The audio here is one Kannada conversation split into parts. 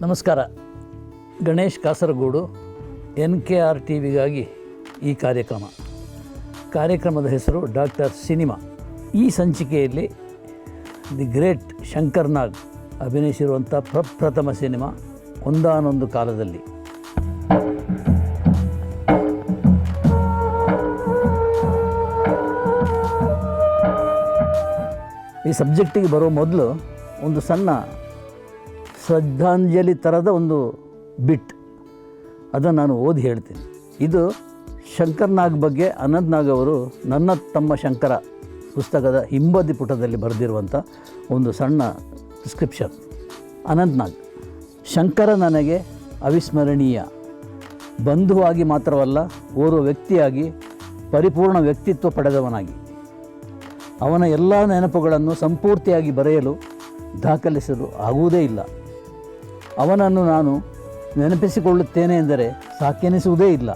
ನಮಸ್ಕಾರ. Ganesh Kasaragod N K R T ವಿಗಾಗಿ ಈ ಕಾರ್ಯಕ್ರಮ. ಕಾರ್ಯಕ್ರಮದ ಹೆಸರು ಡಾಕ್ಟರ್ ಸಿನಿಮಾ. ಈ ಸಂಚಿಕೆಯಲ್ಲಿ ದಿ ಗ್ರೇಟ್ ಶಂಕರ್ ನಾಗ್ ಅಭಿನಯಿಸಿರುವಂಥ ಪ್ರಪ್ರಥಮ ಸಿನಿಮಾ ಒಂದಾನೊಂದು ಕಾಲದಲ್ಲಿ. ಈ ಸಬ್ಜೆಕ್ಟಿಗೆ ಬರೋ ಮೊದಲು ಒಂದು ಸಣ್ಣ ಶ್ರದ್ಧಾಂಜಲಿ ಥರದ ಒಂದು ಬಿಟ್. ಅದನ್ನು ನಾನು ಓದಿ ಹೇಳ್ತೀನಿ. ಇದು ಶಂಕರ್ ನಾಗ್ ಬಗ್ಗೆ ಅನಂತ್ ನಾಗ್ ಅವರು ನನ್ನ ತಮ್ಮ ಶಂಕರ ಪುಸ್ತಕದ ಹಿಂಬದಿ ಪುಟದಲ್ಲಿ ಬರೆದಿರುವಂಥ ಒಂದು ಸಣ್ಣ ಪ್ರಿಸ್ಕ್ರಿಪ್ಷನ್ ಅನಂತ್ ನಾಗ್, ಶಂಕರ ನನಗೆ ಅವಿಸ್ಮರಣೀಯ. ಬಂಧುವಾಗಿ ಮಾತ್ರವಲ್ಲ, ಓರ್ವ ವ್ಯಕ್ತಿಯಾಗಿ, ಪರಿಪೂರ್ಣ ವ್ಯಕ್ತಿತ್ವ ಪಡೆದವನಾಗಿ. ಅವನ ಎಲ್ಲ ನೆನಪುಗಳನ್ನು ಸಂಪೂರ್ತಿಯಾಗಿ ಬರೆಯಲು ದಾಖಲಿಸಲು ಆಗುವುದೇ ಇಲ್ಲ. ಅವನನ್ನು ನಾನು ನೆನಪಿಸಿಕೊಳ್ಳುತ್ತೇನೆ ಎಂದರೆ ಸಾಕೆನಿಸುವುದೇ ಇಲ್ಲ.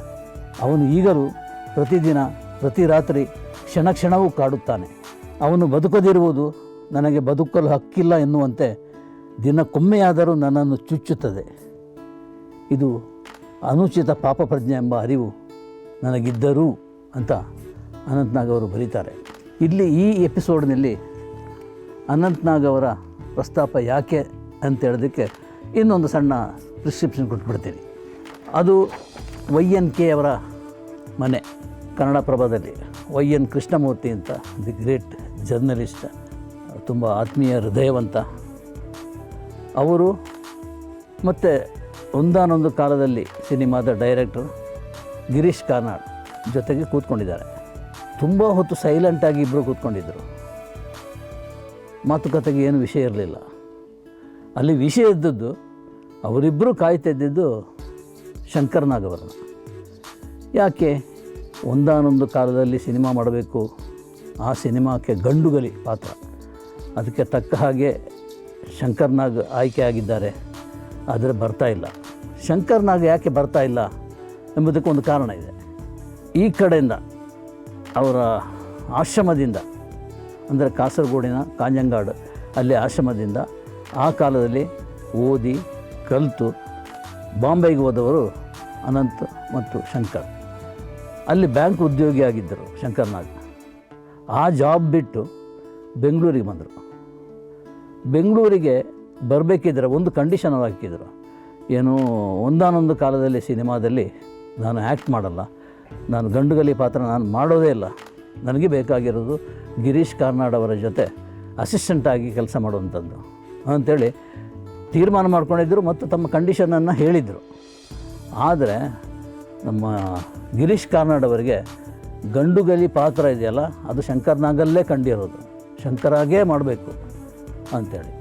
ಅವನು ಈಗಲೂ ಪ್ರತಿದಿನ, ಪ್ರತಿ ರಾತ್ರಿ ಕ್ಷಣ ಕ್ಷಣವೂ ಕಾಡುತ್ತಾನೆ. ಅವನು ಬದುಕದಿರುವುದು ನನಗೆ ಬದುಕಲು ಹಕ್ಕಿಲ್ಲ ಎನ್ನುವಂತೆ ದಿನಕ್ಕೊಮ್ಮೆಯಾದರೂ ನನ್ನನ್ನು ಚುಚ್ಚುತ್ತದೆ. ಇದು ಅನುಚಿತ ಪಾಪ ಪ್ರಜ್ಞೆ ಎಂಬ ಅರಿವು ನನಗಿದ್ದರೂ ಅಂತ ಅನಂತ್ನಾಗ್ ಅವರು ಬರೀತಾರೆ. ಇಲ್ಲಿ ಈ ಎಪಿಸೋಡ್ನಲ್ಲಿ ಅನಂತ್ನಾಗ್ ಅವರ ಪ್ರಸ್ತಾಪ ಯಾಕೆ ಅಂತ ಹೇಳೋದಕ್ಕೆ ಇನ್ನೊಂದು ಸಣ್ಣ ಪ್ರಿಸ್ಕ್ರಿಪ್ಷನ್ ಕೊಟ್ಬಿಡ್ತೀನಿ. ಅದು ವೈ ಎನ್ ಕೆ ಅವರ ಮನೆ, ಕನ್ನಡ ಪ್ರಭಾದಲ್ಲಿ. ವೈ ಎನ್ ಕೃಷ್ಣಮೂರ್ತಿ ಅಂತ ದಿ ಗ್ರೇಟ್ ಜರ್ನಲಿಸ್ಟ್ ತುಂಬ ಆತ್ಮೀಯ, ಹೃದಯವಂತ. ಅವರು ಮತ್ತು ಒಂದಾನೊಂದು ಕಾಲದಲ್ಲಿ ಸಿನಿಮಾದ ಡೈರೆಕ್ಟರ್ ಗಿರೀಶ್ ಕಾರ್ನಾಡ್ ಜೊತೆಗೆ ಕೂತ್ಕೊಂಡಿದ್ದಾರೆ. ತುಂಬ ಹೊತ್ತು ಸೈಲೆಂಟಾಗಿ ಇಬ್ಬರು ಕೂತ್ಕೊಂಡಿದ್ದರು ಮಾತುಕತೆಗೆ ಏನು ವಿಷಯ ಇರಲಿಲ್ಲ. ಅಲ್ಲಿ ವಿಷಯ ಇದ್ದದ್ದು ಅವರಿಬ್ಬರು ಕಾಯ್ತಿದ್ದಿದ್ದು ಶಂಕರ್ನಾಗ್ ಅವರನ್ನು. ಯಾಕೆ? ಒಂದಾನೊಂದು ಕಾಲದಲ್ಲಿ ಸಿನಿಮಾ ಮಾಡಬೇಕು. ಆ ಸಿನಿಮಾಕ್ಕೆ ಗಂಡುಗಲಿ ಪಾತ್ರ. ಅದಕ್ಕೆ ತಕ್ಕ ಹಾಗೆ ಶಂಕರ್ನಾಗ್ ಆಯ್ಕೆ ಆಗಿದ್ದಾರೆ. ಆದರೆ ಬರ್ತಾ ಇಲ್ಲ. ಶಂಕರ್ನಾಗ್ ಯಾಕೆ ಬರ್ತಾ ಇಲ್ಲ ಎಂಬುದಕ್ಕೊಂದು ಕಾರಣ ಇದೆ. ಈ ಕಡೆಯಿಂದ ಅವರ ಆಶ್ರಮದಿಂದ, ಅಂದರೆ ಕಾಸರಗೋಡಿನ ಕಾಂಜಂಗಾಡು, ಅಲ್ಲಿ ಆಶ್ರಮದಿಂದ ಆ ಕಾಲದಲ್ಲಿ ಓದಿ, ಕಲಿತು ಬಾಂಬೆಗೆ ಹೋದವರು ಅನಂತ್ ಮತ್ತು ಶಂಕರ್. ಅಲ್ಲಿ ಬ್ಯಾಂಕ್ ಉದ್ಯೋಗಿ ಆಗಿದ್ದರು ಶಂಕರ್ನಾಗ್ ಆ ಜಾಬ್ ಬಿಟ್ಟು ಬೆಂಗಳೂರಿಗೆ ಬಂದರು. ಬೆಂಗಳೂರಿಗೆ ಬರಬೇಕಿದ್ರೆ ಒಂದು ಕಂಡೀಷನ್ ಹಾಕಿದ್ರು. ಏನು ಒಂದಾನೊಂದು ಕಾಲದಲ್ಲಿ ಸಿನಿಮಾದಲ್ಲಿ ನಾನು ಆ್ಯಕ್ಟ್ ಮಾಡಲ್ಲ. ನಾನು ಗಂಡುಗಲಿ ಪಾತ್ರ ನಾನು ಮಾಡೋದೇ ಇಲ್ಲ. ನನಗೆ ಬೇಕಾಗಿರೋದು ಗಿರೀಶ್ ಕಾರ್ನಾಡ್ ಅವರ ಜೊತೆ ಅಸಿಸ್ಟೆಂಟಾಗಿ ಕೆಲಸ ಮಾಡುವಂಥದ್ದು. ಅಂಥೇಳಿ ತೀರ್ಮಾನ ಮಾಡ್ಕೊಂಡಿದ್ದರು ಮತ್ತು ತಮ್ಮ ಕಂಡೀಷನನ್ನು ಹೇಳಿದರು. ಆದರೆ ನಮ್ಮ ಗಿರೀಶ್ ಕಾರ್ನಾಡ್ ಅವರಿಗೆ ಗಂಡುಗಲಿ ಪಾತ್ರ ಇದೆಯಲ್ಲ, ಅದು ಶಂಕರ್ನಾಗಲ್ಲೇ ಕಂಡಿರೋದು. ಶಂಕರಾಗೇ ಮಾಡಬೇಕು ಅಂಥೇಳಿ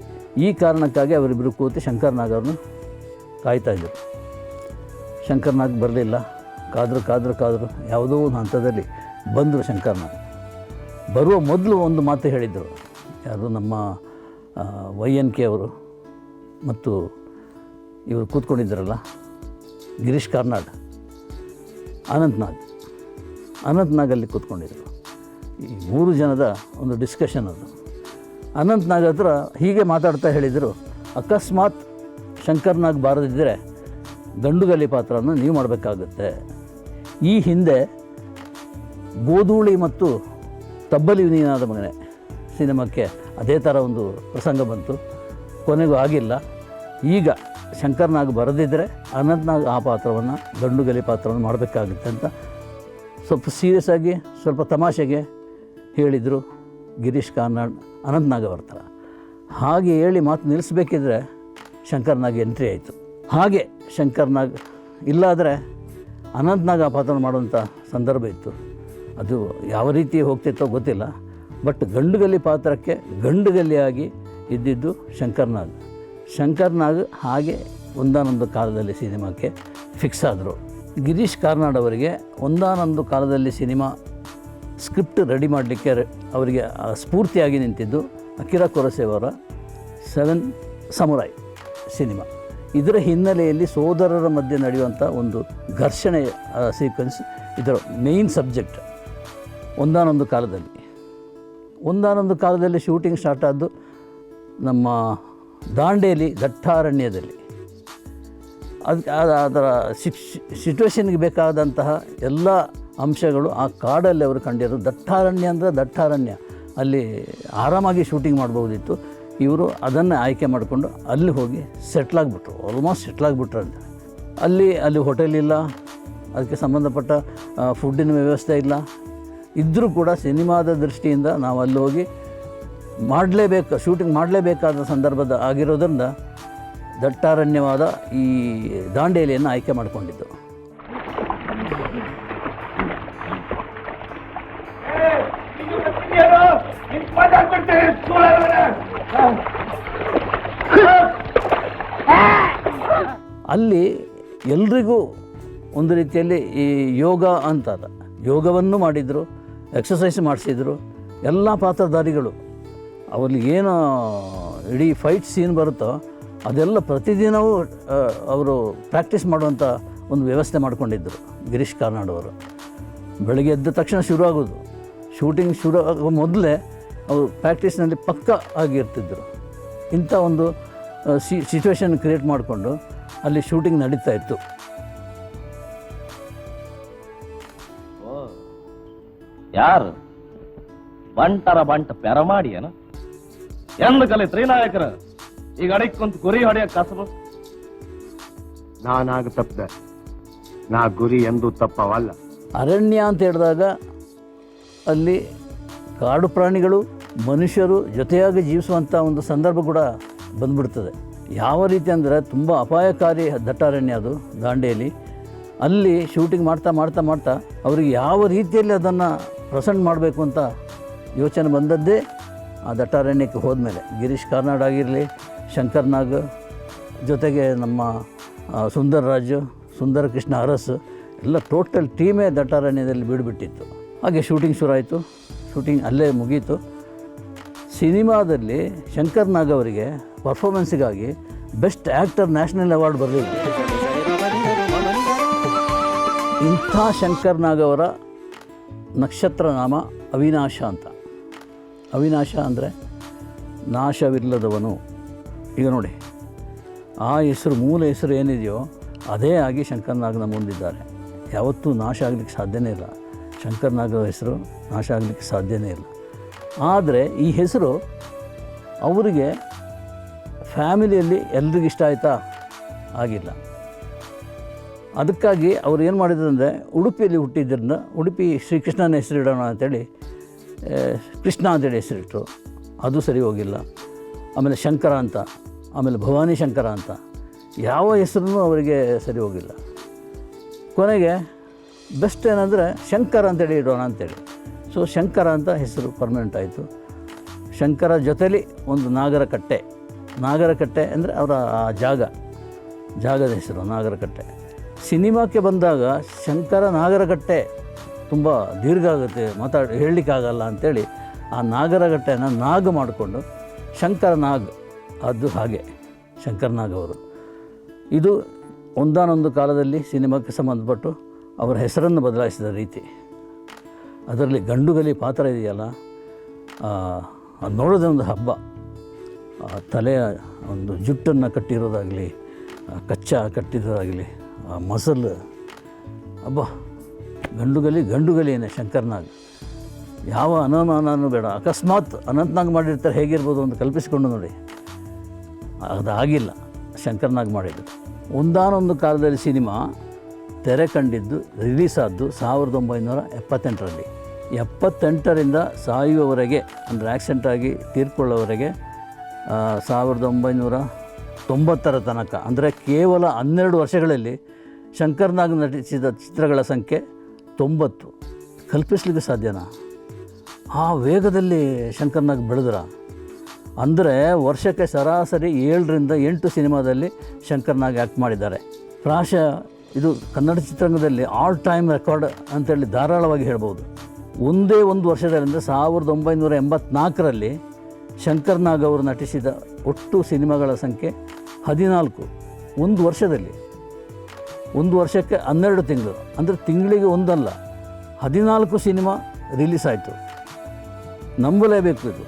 ಈ ಕಾರಣಕ್ಕಾಗಿ ಅವರಿಬ್ಬರು ಕೂತು ಶಂಕರ್ನಾಗ್ ಕಾಯ್ತಾ ಕಾಯ್ತಾಯಿದ್ರು ಶಂಕರ್ನಾಗ್ ಬರಲಿಲ್ಲ. ಕಾದರು ಕಾದ್ರು ಕಾದ್ರು ಯಾವುದೋ ಒಂದು ಹಂತದಲ್ಲಿ ಬಂದರು ಶಂಕರ್ನಾಗ್. ಬರುವ ಮೊದಲು ಒಂದು ಮಾತು ಹೇಳಿದರು. ಯಾರು ನಮ್ಮ ವೈ ಎನ್ ಕೆ ಅವರು ಮತ್ತು ಇವರು ಕೂತ್ಕೊಂಡಿದ್ದರಲ್ಲ, ಗಿರೀಶ್ ಕಾರ್ನಾಡ್, ಅನಂತ್ನಾಗ್. ಅನಂತ್ನಾಗಲ್ಲಿ ಕೂತ್ಕೊಂಡಿದ್ದರು ಈ ಮೂರು ಜನದ ಒಂದು ಡಿಸ್ಕಷನ್ ಅದು. ಅನಂತ್ನಾಗ್ ಹತ್ರ ಹೀಗೆ ಮಾತಾಡ್ತಾ ಹೇಳಿದರು, ಅಕಸ್ಮಾತ್ ಶಂಕರ್ನಾಗ್ ಬಾರದಿದ್ದರೆ ಗಂಡುಗಲಿ ಪಾತ್ರವನ್ನು ನೀವು ಮಾಡಬೇಕಾಗುತ್ತೆ. ಈ ಹಿಂದೆ ಗೋಧೂಳಿ ಮತ್ತು ತಬ್ಬಲಿ ನೀನಾದ ಮಗನೆ ಸಿನಿಮಾಕ್ಕೆ ಅದೇ ಥರ ಒಂದು ಪ್ರಸಂಗ ಬಂತು. ಕೊನೆಗೂ ಆಗಿಲ್ಲ. ಈಗ ಶಂಕರ್ನಾಗ್ ಬರೆದಿದ್ದರೆ ಅನಂತ್ನಾಗ್ ಆ ಪಾತ್ರವನ್ನು, ದಂಡುಗಲಿ ಪಾತ್ರವನ್ನು ಮಾಡಬೇಕಾಗುತ್ತೆ ಅಂತ ಸ್ವಲ್ಪ ಸೀರಿಯಸ್ ಆಗಿ, ಸ್ವಲ್ಪ ತಮಾಷೆಗೆ ಹೇಳಿದರು ಗಿರೀಶ್ ಕಾರ್ನಾಡ್, ಅನಂತ್ನಾಗ್ ಬರ್ತಾರೆ ಹಾಗೆ ಹೇಳಿ ಮಾತು ನಿಲ್ಲಿಸ್ಬೇಕಿದ್ರೆ ಶಂಕರ್ನಾಗ್ ಎಂಟ್ರಿ ಆಯಿತು. ಹಾಗೆ ಶಂಕರ್ನಾಗ್ ಇಲ್ಲಾದರೆ ಅನಂತ್ನಾಗ್ ಆ ಪಾತ್ರ ಮಾಡುವಂಥ ಸಂದರ್ಭ ಇತ್ತು. ಅದು ಯಾವ ರೀತಿ ಹೋಗ್ತಿತ್ತೋ ಗೊತ್ತಿಲ್ಲ. ಬಟ್ ಗಂಡುಗಲ್ಲಿ ಪಾತ್ರಕ್ಕೆ ಗಂಡುಗಲಿಯಾಗಿ ಇದ್ದಿದ್ದು ಶಂಕರ್ನಾಗ್ ಶಂಕರ್ನಾಗ್ ಹಾಗೆ ಒಂದಾನೊಂದು ಕಾಲದಲ್ಲಿ ಸಿನಿಮಾಕ್ಕೆ ಫಿಕ್ಸ್ ಆದರು. ಗಿರೀಶ್ ಕಾರ್ನಾಡ್ ಅವರಿಗೆ ಒಂದಾನೊಂದು ಕಾಲದಲ್ಲಿ ಸಿನಿಮಾ ಸ್ಕ್ರಿಪ್ಟ್ ರೆಡಿ ಮಾಡಲಿಕ್ಕೆ ಅವರಿಗೆ ಸ್ಫೂರ್ತಿಯಾಗಿ ನಿಂತಿದ್ದು ಅಕಿರಾ ಕೊರಸೆಯವರ ಸೆವೆನ್ ಸಮುರಾಯ್ ಸಿನಿಮಾ. ಇದರ ಹಿನ್ನೆಲೆಯಲ್ಲಿ ಸೋದರರ ಮಧ್ಯೆ ನಡೆಯುವಂಥ ಒಂದು ಘರ್ಷಣೆ ಸೀಕ್ವೆನ್ಸ್ ಇದರ ಮೇಯ್ನ್ ಸಬ್ಜೆಕ್ಟ್ ಒಂದಾನೊಂದು ಕಾಲದಲ್ಲಿ. ಒಂದಾನೊಂದು ಕಾಲದಲ್ಲಿ ಶೂಟಿಂಗ್ ಸ್ಟಾರ್ಟ್ ಆದ್ದು ನಮ್ಮ ದಾಂಡೇಲಿ ದಟ್ಟಾರಣ್ಯದಲ್ಲಿ ಅದಕ್ಕೆ ಅದರ ಸಿಚುವೇಶನ್ಗೆ ಬೇಕಾದಂತಹ ಎಲ್ಲ ಅಂಶಗಳು ಆ ಕಾಡಲ್ಲಿ ಅವರು ಕಂಡಿದ್ದರು ದಟ್ಟಾರಣ್ಯ ಅಂದರೆ ದಟ್ಟಾರಣ್ಯ ಅಲ್ಲಿ ಆರಾಮಾಗಿ ಶೂಟಿಂಗ್ ಮಾಡ್ಬೋದಿತ್ತು. ಇವರು ಅದನ್ನು ಆಯ್ಕೆ ಮಾಡಿಕೊಂಡು ಅಲ್ಲಿ ಹೋಗಿ ಸೆಟ್ಲಾಗ್ಬಿಟ್ರು ಆಲ್ಮೋಸ್ಟ್ ಸೆಟ್ಲಾಗ್ಬಿಟ್ರು ಅಂತ. ಅಲ್ಲಿ ಅಲ್ಲಿ ಹೋಟೆಲ್ ಇಲ್ಲ. ಅದಕ್ಕೆ ಸಂಬಂಧಪಟ್ಟ ಫುಡ್ಡಿನ ವ್ಯವಸ್ಥೆ ಇಲ್ಲ. ಇದ್ದರೂ ಕೂಡ ಸಿನಿಮಾದ ದೃಷ್ಟಿಯಿಂದ ನಾವು ಅಲ್ಲಿ ಹೋಗಿ ಮಾಡಲೇಬೇಕು, ಶೂಟಿಂಗ್ ಮಾಡಲೇಬೇಕಾದ ಸಂದರ್ಭದ ಆಗಿರೋದ್ರಿಂದ ದಟ್ಟಾರಣ್ಯವಾದ ಈ ದಾಂಡೇಲಿಯನ್ನು ಆಯ್ಕೆ ಮಾಡಿಕೊಂಡಿದ್ದು. ಅಲ್ಲಿ ಎಲ್ರಿಗೂ ಒಂದು ರೀತಿಯಲ್ಲಿ ಈ ಯೋಗ ಅಂತಾದ ಯೋಗವನ್ನು ಮಾಡಿದರು ಎಕ್ಸಸೈಸ್ ಮಾಡಿಸಿದರು. ಎಲ್ಲ ಪಾತ್ರಧಾರಿಗಳು. ಅವ್ರಿಗೆ ಏನು ಇಡೀ ಫೈಟ್ ಸೀನ್ ಬರುತ್ತೋ, ಅದೆಲ್ಲ ಪ್ರತಿದಿನವೂ ಅವರು ಪ್ರಾಕ್ಟೀಸ್ ಮಾಡುವಂಥ ಒಂದು ವ್ಯವಸ್ಥೆ ಮಾಡಿಕೊಂಡಿದ್ದರು ಗಿರೀಶ್ ಕಾರ್ನಾಡ್ ಅವರು. ಬೆಳಗ್ಗೆ ಎದ್ದ ತಕ್ಷಣ ಶುರು ಆಗೋದು ಶೂಟಿಂಗ್ ಶುರು ಆಗೋ ಮೊದಲೇ ಅವರು ಪ್ರಾಕ್ಟೀಸ್ನಲ್ಲಿ ಪಕ್ಕ ಆಗಿರ್ತಿದ್ದರು ಇಂಥ ಒಂದು ಸಿಚುವೇಶನ್ ಕ್ರಿಯೇಟ್ ಮಾಡಿಕೊಂಡು ಅಲ್ಲಿ ಶೂಟಿಂಗ್ ನಡೀತಾ ಇತ್ತು. ಯಾರು? ಬಂಟರ ಬಂಟ ಪೆರಮಾಡಿ ಏನ ಎಂದು ಕಲಿತ್ರಿ ನಾಯಕರ ಈಗ ಅಡಿಕೊಂತ ಕುಂತ ಕುರಿ ಹೊಡೆಯ ಕಸಬು? ನಾನಾಗ ತಪ್ಪದೆ ನಾ ಗುರಿ ಎಂದು ತಪ್ಪವಲ್ಲ. ಅರಣ್ಯ ಅಂತ ಹೇಳಿದಾಗ ಅಲ್ಲಿ ಕಾಡು ಪ್ರಾಣಿಗಳು ಮನುಷ್ಯರು ಜೊತೆಯಾಗಿ ಜೀವಿಸುವಂಥ ಒಂದು ಸಂದರ್ಭ ಕೂಡ ಬಂದ್ಬಿಡ್ತದೆ. ಯಾವ ರೀತಿ ಅಂದರೆ ತುಂಬ ಅಪಾಯಕಾರಿ ದಟ್ಟಾರಣ್ಯ ಅದು ದಾಂಡೇಲಿ. ಅಲ್ಲಿ ಶೂಟಿಂಗ್ ಮಾಡ್ತಾ ಮಾಡ್ತಾ ಮಾಡ್ತಾ ಅವ್ರಿಗೆ ಯಾವ ರೀತಿಯಲ್ಲಿ ಅದನ್ನು ಪ್ರೆಸೆಂಟ್ ಮಾಡಬೇಕು ಅಂತ ಯೋಚನೆ ಬಂದದ್ದೇ ಆ ದಟ್ಟಾರಣ್ಯಕ್ಕೆ ಹೋದ್ಮೇಲೆ. ಗಿರೀಶ್ ಕಾರ್ನಾಡ್ ಆಗಿರಲಿ, ಶಂಕರ್ ನಾಗ್, ಜೊತೆಗೆ ನಮ್ಮ ಸುಂದರ್ ರಾಜು, ಸುಂದರ ಕೃಷ್ಣ ಅರಸ್, ಎಲ್ಲ ಟೋಟಲ್ ಟೀಮೇ ದಟ್ಟಾರಣ್ಯದಲ್ಲಿ ಬಿಡ್ಬಿಟ್ಟಿತ್ತು. ಹಾಗೆ ಶೂಟಿಂಗ್ ಶುರು ಆಯಿತು. ಶೂಟಿಂಗ್ ಅಲ್ಲೇ ಮುಗೀತು. ಸಿನಿಮಾದಲ್ಲಿ ಶಂಕರ್ ನಾಗ್ ಅವರಿಗೆ ಪರ್ಫಾರ್ಮೆನ್ಸಿಗಾಗಿ ಬೆಸ್ಟ್ ಆ್ಯಕ್ಟರ್ ನ್ಯಾಷನಲ್ ಅವಾರ್ಡ್ ಬರಲಿ ಇಂಥ ಶಂಕರ್ ನಾಗ್ ಅವರ ನಕ್ಷತ್ರ ನಾಮ ಅವಿನಾಶ ಅಂತ. ಅವಿನಾಶ ಅಂದರೆ ನಾಶವಿಲ್ಲದವನು. ಈಗ ನೋಡಿ, ಆ ಹೆಸರು, ಮೂಲ ಹೆಸರು ಏನಿದೆಯೋ ಅದೇ ಆಗಿ ಶಂಕರನಾಗನ ಮುಂದಿದ್ದಾರೆ. ಯಾವತ್ತೂ ನಾಶ ಆಗಲಿಕ್ಕೆ ಸಾಧ್ಯನೇ ಇಲ್ಲ. ಶಂಕರ್ನಾಗ ಹೆಸರು ನಾಶ ಆಗಲಿಕ್ಕೆ ಸಾಧ್ಯನೇ ಇಲ್ಲ. ಆದರೆ ಈ ಹೆಸರು ಅವರಿಗೆ ಫ್ಯಾಮಿಲಿಯಲ್ಲಿ ಎಲ್ರಿಗಿಷ್ಟ ಆಯಿತಾ? ಆಗಿಲ್ಲ. ಅದಕ್ಕಾಗಿ ಅವ್ರು ಏನು ಮಾಡಿದ್ರು ಅಂದರೆ ಉಡುಪಿಯಲ್ಲಿ ಹುಟ್ಟಿದ್ದರಿಂದ ಉಡುಪಿ ಶ್ರೀಕೃಷ್ಣನ ಹೆಸರಿಡೋಣ ಅಂತೇಳಿ ಕೃಷ್ಣ ಅಂತೇಳಿ ಹೆಸರಿಟ್ಟರು ಅದು ಸರಿ ಹೋಗಿಲ್ಲ. ಆಮೇಲೆ ಶಂಕರ ಅಂತ, ಆಮೇಲೆ ಭವಾನಿ ಶಂಕರ ಅಂತ, ಯಾವ ಹೆಸರು ಅವರಿಗೆ ಸರಿ ಹೋಗಿಲ್ಲ. ಕೊನೆಗೆ ಬೆಸ್ಟ್ ಏನಂದರೆ ಶಂಕರ ಅಂತೇಳಿ ಇಡೋಣ ಅಂತೇಳಿ. ಸೊ ಶಂಕರ ಅಂತ ಹೆಸರು ಪರ್ಮನೆಂಟ್ ಆಯಿತು. ಶಂಕರ ಜೊತೆಲಿ ಒಂದು ನಾಗರಕಟ್ಟೆ. ನಾಗರಕಟ್ಟೆ ಅಂದರೆ ಅವರ ಆ ಜಾಗ, ಜಾಗದ ಹೆಸರು, ನಾಗರಕಟ್ಟೆ. ಸಿನಿಮಾಕ್ಕೆ ಬಂದಾಗ ಶಂಕರ ನಾಗರಕಟ್ಟೆ ತುಂಬ ದೀರ್ಘ ಆಗುತ್ತೆ, ಮಾತಾಡಿ, ಹೇಳಲಿಕ್ಕಾಗಲ್ಲ ಅಂಥೇಳಿ ಆ ನಾಗರಗಟ್ಟೆನ ನಾಗ್ ಮಾಡಿಕೊಂಡು ಶಂಕರ ನಾಗ್ ಅದು ಹಾಗೆ, ಶಂಕರ್ ನಾಗ್ ಅವರು. ಇದು ಒಂದಾನೊಂದು ಕಾಲದಲ್ಲಿ ಸಿನಿಮಾಕ್ಕೆ ಸಂಬಂಧಪಟ್ಟು ಅವರ ಹೆಸರನ್ನು ಬದಲಾಯಿಸಿದ ರೀತಿ. ಅದರಲ್ಲಿ ಗಂಡುಗಲಿ ಪಾತ್ರ ಇದೆಯಲ್ಲ ನೋಡೋದೇ ಒಂದು ಹಬ್ಬ. ತಲೆಯ ಒಂದು ಜುಟ್ಟನ್ನು ಕಟ್ಟಿರೋದಾಗಲಿ ಕಚ್ಚ ಕಟ್ಟಿರೋದಾಗಲಿ ಆ ಮಸಲ್, ಅಬ್ಬ, ಗಂಡುಗಲಿ ಗಂಡುಗಲಿಯೇ ಶಂಕರ್ನಾಗ್. ಯಾವ ಅನುಮಾನನೂ ಬೇಡ, ಅಕಸ್ಮಾತ್ ಅನಂತನಾಗ್ ಮಾಡಿರ್ತಾರೆ ಹೇಗಿರ್ಬೋದು ಅಂತ ಕಲ್ಪಿಸಿಕೊಂಡು ನೋಡಿ. ಅದಾಗಿಲ್ಲ, ಶಂಕರ್ನಾಗ್ ಮಾಡಿದ್ದು. ಒಂದಾನೊಂದು ಕಾಲದಲ್ಲಿ ಸಿನಿಮಾ ತೆರೆ ಕಂಡಿದ್ದು, ರಿಲೀಸ್ ಆದ್ದು ಸಾವಿರದ ಒಂಬೈನೂರ ಎಪ್ಪತ್ತೆಂಟರಲ್ಲಿ. ಎಪ್ಪತ್ತೆಂಟರಿಂದ ಸಾಯುವವರೆಗೆ, ಅಂದರೆ ಆ್ಯಕ್ಸಿಡೆಂಟಾಗಿ ತೀರ್ಕೊಳ್ಳೋವರೆಗೆ ಸಾವಿರದ ಒಂಬೈನೂರ ತೊಂಬತ್ತರ ತನಕ, ಅಂದರೆ ಕೇವಲ ಹನ್ನೆರಡು ವರ್ಷಗಳಲ್ಲಿ ಶಂಕರ್ನಾಗ್ ನಟಿಸಿದ ಚಿತ್ರಗಳ ಸಂಖ್ಯೆ ತೊಂಬತ್ತು. ಕಲ್ಪಿಸ್ಲಿಕ್ಕೆ ಸಾಧ್ಯನಾ? ಆ ವೇಗದಲ್ಲಿ ಶಂಕರ್ನಾಗ್ ಬೆಳೆದ್ರ. ಅಂದರೆ ವರ್ಷಕ್ಕೆ ಸರಾಸರಿ ಏಳರಿಂದ ಎಂಟು ಸಿನಿಮಾದಲ್ಲಿ ಶಂಕರ್ನಾಗ್ ಆ್ಯಕ್ಟ್ ಮಾಡಿದ್ದಾರೆ. ಪ್ರಾಶ ಇದು ಕನ್ನಡ ಚಿತ್ರರಂಗದಲ್ಲಿ ಆಲ್ ಟೈಮ್ ರೆಕಾರ್ಡ್ ಅಂತೇಳಿ ಧಾರಾಳವಾಗಿ ಹೇಳ್ಬೋದು. ಒಂದೇ ಒಂದು ವರ್ಷದಲ್ಲಿ ಅಂದರೆ ಸಾವಿರದ ಒಂಬೈನೂರ ಎಂಬತ್ನಾಲ್ಕರಲ್ಲಿ ಶಂಕರ್ನಾಗ್ ಅವರು ನಟಿಸಿದ ಒಟ್ಟು ಸಿನಿಮಾಗಳ ಸಂಖ್ಯೆ ಹದಿನಾಲ್ಕು. ಒಂದು ವರ್ಷದಲ್ಲಿ ಒಂದು ವರ್ಷಕ್ಕೆ ಹನ್ನೆರಡು ತಿಂಗಳು, ಅಂದರೆ ತಿಂಗಳಿಗೆ ಒಂದಲ್ಲ, ಹದಿನಾಲ್ಕು ಸಿನಿಮಾ ರಿಲೀಸ್ ಆಯಿತು. ನಂಬಲೇಬೇಕು ಇದು.